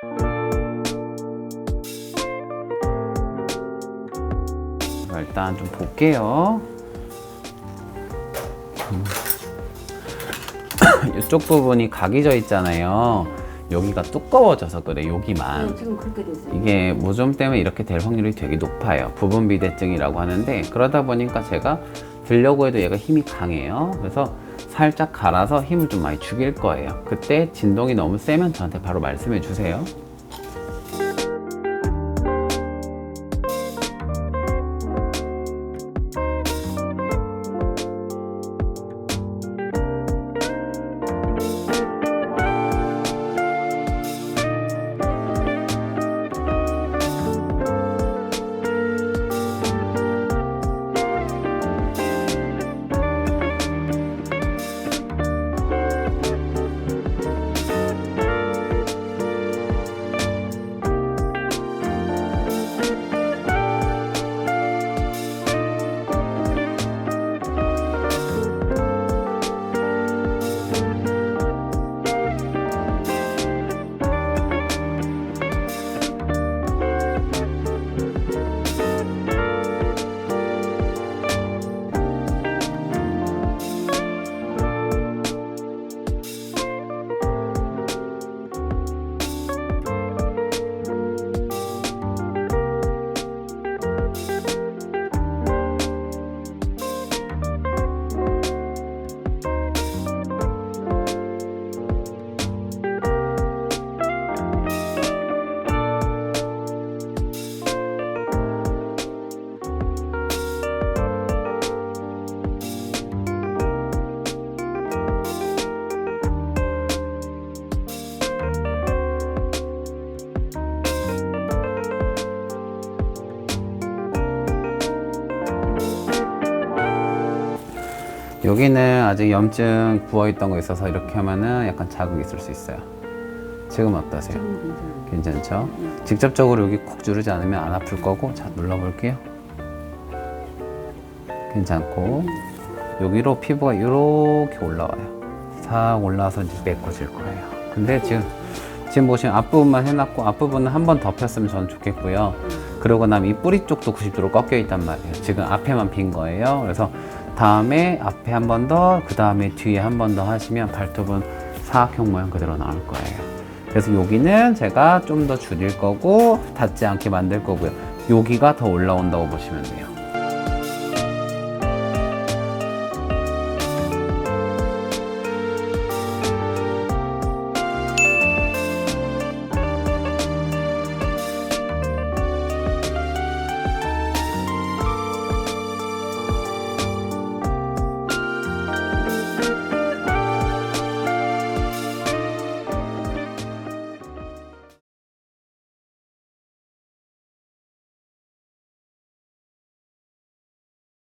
자, 일단 좀 볼게요. 음. 이쪽 부분이 각이 져 있잖아요. 여기가 두꺼워져서 그래, 여기만. 네, 지금 그렇게 됐어요. 이게 모좀 때문에 이렇게 될 확률이 되게 높아요. 부분 비대증이라고 하는데 그러다 보니까 제가 들려고 해도 얘가 힘이 강해요. 그래서 살짝 갈아서 힘을 좀 많이 죽일 거예요. 그때 진동이 너무 세면 저한테 바로 말씀해 주세요. 여기는 아직 염증 부어있던 거 있어서 이렇게 하면은 약간 자극이 있을 수 있어요. 지금 어떠세요? 괜찮죠? 직접적으로 여기 콕 누르지 않으면 안 아플 거고 자 눌러볼게요. 괜찮고 여기로 피부가 이렇게 올라와요. 싹 올라와서 이제 메꿔질 거예요. 근데 지금 지금 보시면 앞부분만 해놨고 앞부분은 한 번 덮였으면 저는 좋겠고요. 그러고 나면 이 뿌리 쪽도 90도로 꺾여 있단 말이에요. 지금 앞에만 빈 거예요. 그래서 다음에 앞에 한 번 더 그 다음에 뒤에 한 번 더 하시면 발톱은 사각형 모양 그대로 나올 거예요 그래서 여기는 제가 좀 더 줄일 거고 닿지 않게 만들 거고요. 여기가 더 올라온다고 보시면 돼요.